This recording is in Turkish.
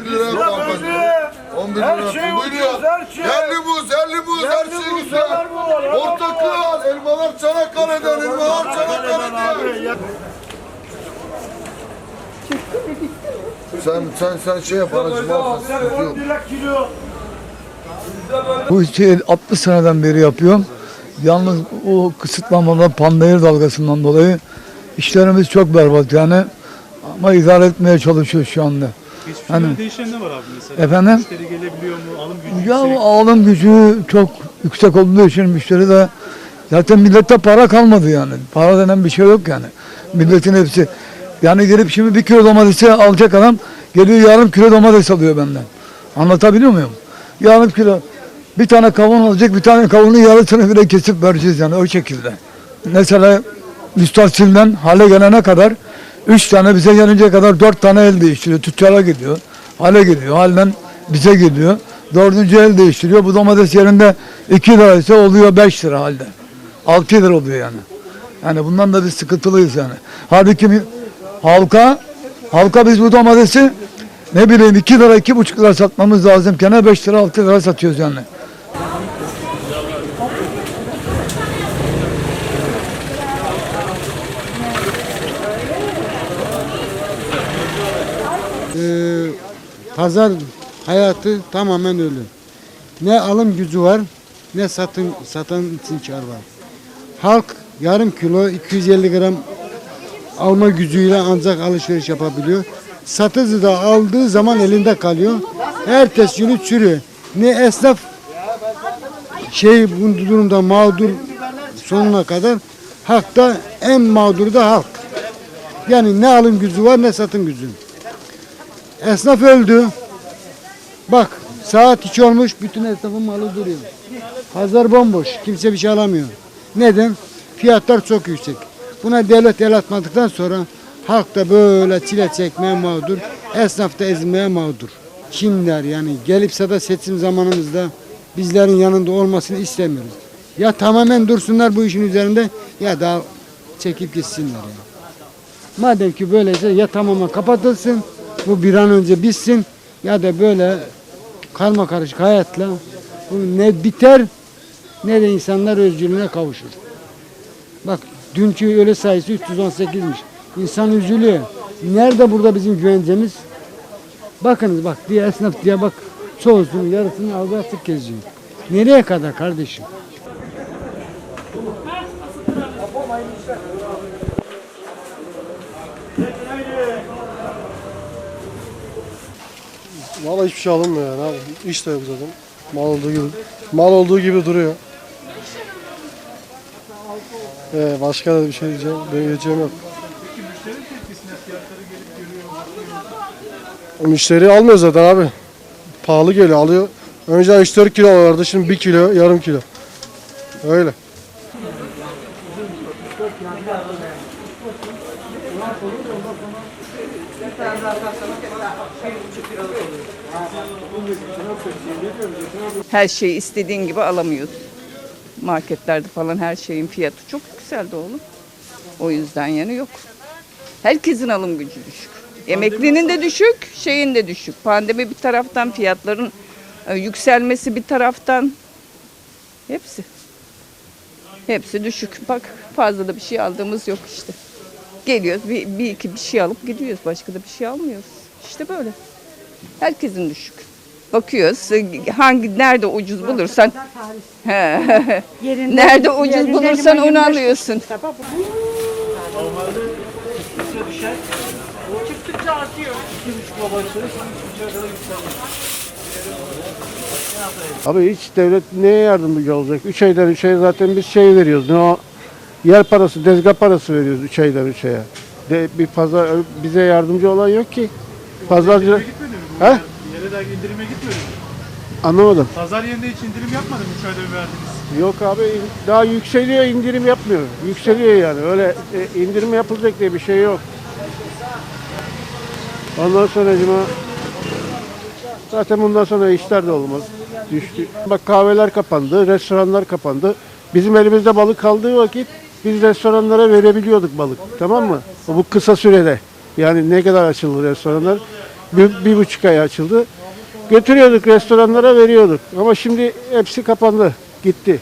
11 lira kampanya. 11 lira. Her şey ucuz, her şey. Yerli muz, yerli muz, her Yerli şey güzel. muz. Portakal, elmalar Çanakkale'den, elmalar Çanakkale'den. Sen sen sen şey yap anacığım al Sen sıkıntı 10 yok. lira kilo. Bu işi 60 seneden beri yapıyorum. Yalnız o kısıtlamadan pandemi dalgasından dolayı işlerimiz çok berbat yani. Ama idare etmeye çalışıyoruz şu anda. Geçmişte Hani- göre değişen ne var abi mesela? Efendim? Müşteri gelebiliyor mu? Alım gücü Ya yüksek. alım gücü çok yüksek olduğu için müşteri de zaten millette para kalmadı yani. Para denen bir şey yok yani. Milletin hepsi yani gelip şimdi bir kilo domatesi alacak adam geliyor yarım kilo domates alıyor benden. Anlatabiliyor muyum? Yarım kilo bir tane kavun alacak bir tane kavunun yarısını bile kesip vereceğiz yani o şekilde. Mesela müstahsilden hale gelene kadar üç tane bize gelince kadar dört tane el değiştiriyor. Tüccara gidiyor. Hale geliyor. Halden bize geliyor. Dördüncü el değiştiriyor. Bu domates yerinde 2 lira ise oluyor 5 lira halde. 6 lira oluyor yani. Yani bundan da biz sıkıntılıyız yani. Halbuki mi- halka halka biz bu domatesi ne bileyim 2 lira 2,5 lira satmamız lazımken 5 lira 6 lira satıyoruz yani. Ee, pazar hayatı tamamen öyle. Ne alım gücü var ne satın satan için kar var. Halk yarım kilo 250 gram alma gücüyle ancak alışveriş yapabiliyor. Satıcı da aldığı zaman elinde kalıyor. Ertesi günü çürüyor. Ne esnaf şey bu durumda mağdur sonuna kadar halkta en mağdur da halk. Yani ne alım gücü var ne satım gücü. Esnaf öldü. Bak saat 2 olmuş bütün esnafın malı duruyor. Pazar bomboş. Kimse bir şey alamıyor. Neden? Fiyatlar çok yüksek. Buna devlet el atmadıktan sonra halk da böyle çile çekmeye mağdur. Esnaf da ezilmeye mağdur. Kimler yani gelipse de seçim zamanımızda bizlerin yanında olmasını istemiyoruz. Ya tamamen dursunlar bu işin üzerinde ya da çekip gitsinler. Yani. Madem ki böyleyse ya tamamen kapatılsın, bu bir an önce bitsin ya da böyle karma karışık hayatla bu ne biter ne de insanlar özgürlüğüne kavuşur. Bak dünkü ölü sayısı 318'miş. İnsan üzülüyor. Nerede burada bizim güvencemiz? Bakınız bak diye esnaf diye bak çoğusunun yarısını aldı açık geziyor. Nereye kadar kardeşim? Valla hiçbir şey alınmıyor yani abi. İş de yok zaten. Mal olduğu gibi. Mal olduğu gibi duruyor. Ee, başka da bir şey diyeceğim. Benim diyeceğim yok. Müşteri almıyor zaten abi. Pahalı geliyor alıyor. Önce 3-4 kilo alırdı şimdi 1 kilo yarım kilo. Öyle. Her şeyi istediğin gibi alamıyoruz. Marketlerde falan her şeyin fiyatı çok yükseldi oğlum. O yüzden yani yok. Herkesin alım gücü düşük. Emeklinin de düşük, şeyin de düşük. Pandemi bir taraftan, fiyatların e, yükselmesi bir taraftan. Hepsi. Hepsi düşük. Bak fazla da bir şey aldığımız yok işte. Geliyoruz bir, bir iki bir şey alıp gidiyoruz. Başka da bir şey almıyoruz. İşte böyle. Herkesin düşük. Bakıyoruz e, hangi nerede ucuz bulursan He. nerede ucuz bulursan onu alıyorsun. Abi hiç devlet neye yardımcı olacak? 3 aydan 3 ay zaten biz şey veriyoruz. Ne o? Yer parası, dezgah parası veriyoruz 3 aydan 3 aya. De, bir pazar bize yardımcı olan yok ki. Pazarcı... Gitmedi mi bu? He? Yere de indirime gitmedi mi? Anlamadım. Pazar yerinde hiç indirim yapmadı mı 3 ayda bir verdiniz? Yok abi daha yükseliyor indirim yapmıyor. Yükseliyor yani öyle e, indirim yapılacak diye bir şey yok. Ondan sonra cuma zaten bundan sonra işler de olmaz. Düştü. Bak kahveler kapandı, restoranlar kapandı. Bizim elimizde balık kaldığı vakit biz restoranlara verebiliyorduk balık. Tamam mı? Bu kısa sürede. Yani ne kadar açıldı restoranlar? Bir, bir buçuk ay açıldı. Götürüyorduk restoranlara veriyorduk. Ama şimdi hepsi kapandı. Gitti.